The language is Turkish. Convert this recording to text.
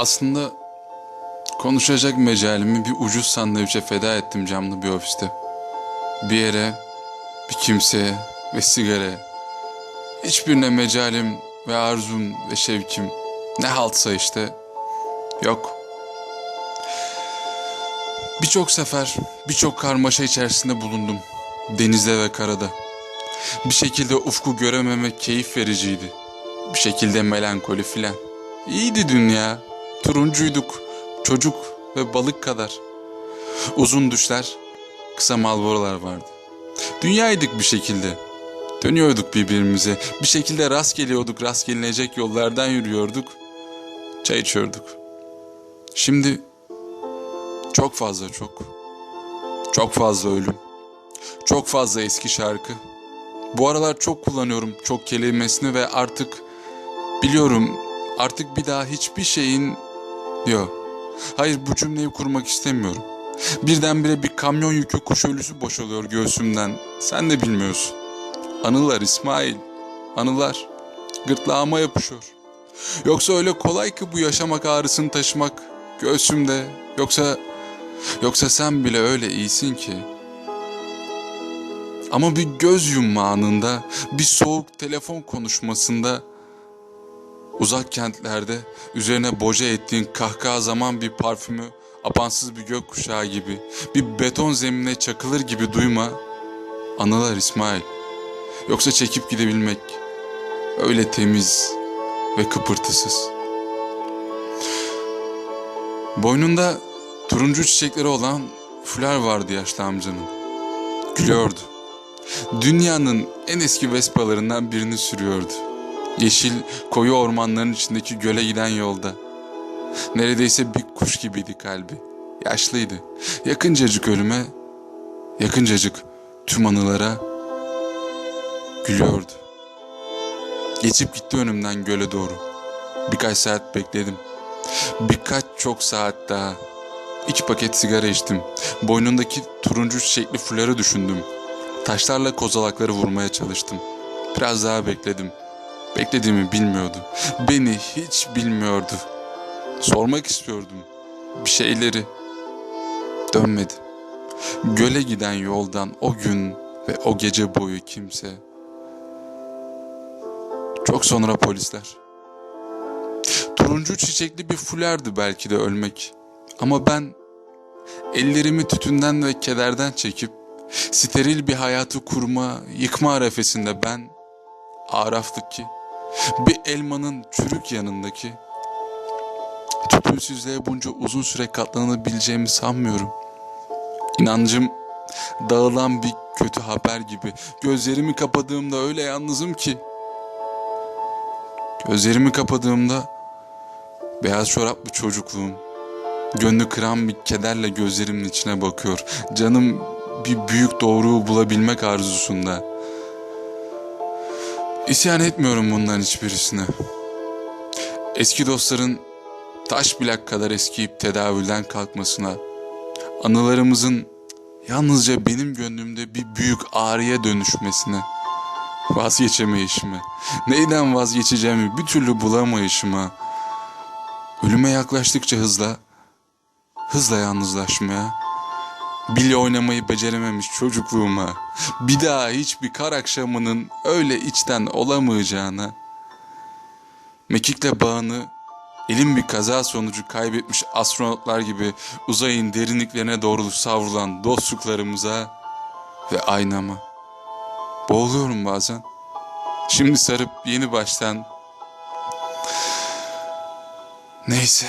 Aslında konuşacak mecalimi bir ucuz sandviçe feda ettim camlı bir ofiste. Bir yere, bir kimseye ve sigaraya. Hiçbirine mecalim ve arzum ve şevkim ne haltsa işte yok. Birçok sefer, birçok karmaşa içerisinde bulundum. Denizde ve karada. Bir şekilde ufku görememek keyif vericiydi. Bir şekilde melankoli filan. İyiydi dünya. Turuncuyduk. Çocuk ve balık kadar. Uzun düşler, kısa malborolar vardı. Dünyaydık bir şekilde. Dönüyorduk birbirimize. Bir şekilde rast geliyorduk, rast gelinecek yollardan yürüyorduk. Çay içiyorduk. Şimdi çok fazla çok. Çok fazla ölüm. Çok fazla eski şarkı. Bu aralar çok kullanıyorum çok kelimesini ve artık biliyorum artık bir daha hiçbir şeyin yok. Hayır bu cümleyi kurmak istemiyorum. Birdenbire bir kamyon yükü kuş ölüsü boşalıyor göğsümden. Sen de bilmiyorsun. Anılar İsmail. Anılar. Gırtlağıma yapışıyor. Yoksa öyle kolay ki bu yaşamak ağrısını taşımak göğsümde. Yoksa yoksa sen bile öyle iyisin ki. Ama bir göz yumma anında, bir soğuk telefon konuşmasında, uzak kentlerde üzerine boca ettiğin kahkaha zaman bir parfümü, apansız bir gökkuşağı gibi, bir beton zemine çakılır gibi duyma, anılar İsmail. Yoksa çekip gidebilmek, öyle temiz ve kıpırtısız. Boynunda turuncu çiçekleri olan fular vardı yaşlı amcanın. Gülüyordu. Dünyanın en eski vespalarından birini sürüyordu. Yeşil koyu ormanların içindeki göle giden yolda. Neredeyse bir kuş gibiydi kalbi. Yaşlıydı. Yakıncacık ölüme, yakıncacık tüm anılara gülüyordu. Geçip gitti önümden göle doğru. Birkaç saat bekledim. Birkaç çok saat daha. İki paket sigara içtim. Boynundaki turuncu çiçekli fuları düşündüm. Taşlarla kozalakları vurmaya çalıştım. Biraz daha bekledim. Beklediğimi bilmiyordu. Beni hiç bilmiyordu. Sormak istiyordum. Bir şeyleri. Dönmedi. Göle giden yoldan o gün ve o gece boyu kimse. Çok sonra polisler. Turuncu çiçekli bir fulardı belki de ölmek. Ama ben ellerimi tütünden ve kederden çekip steril bir hayatı kurma, yıkma arefesinde ben Araf'taki bir elmanın çürük yanındaki tütünsüzlüğe bunca uzun süre katlanabileceğimi sanmıyorum. İnancım dağılan bir kötü haber gibi. Gözlerimi kapadığımda öyle yalnızım ki. Gözlerimi kapadığımda beyaz çoraplı çocukluğum, gönlü kıran bir kederle gözlerimin içine bakıyor. Canım bir büyük doğruyu bulabilmek arzusunda. İsyan etmiyorum bunların hiçbirisine. Eski dostların taş plak kadar eskiyip tedavülden kalkmasına, anılarımızın yalnızca benim gönlümde bir büyük ağrıya dönüşmesine, vazgeçemeyişime, neyden vazgeçeceğimi bir türlü bulamayışıma, ölüme yaklaştıkça hızla, hızla yalnızlaşmaya, Bilye oynamayı becerememiş çocukluğuma, bir daha hiçbir kar akşamının öyle içten olamayacağına, mekikle bağını elim bir kaza sonucu kaybetmiş astronotlar gibi uzayın derinliklerine doğru savrulan dostluklarımıza ve aynama. Boğuluyorum bazen. Şimdi sarıp yeni baştan... Neyse...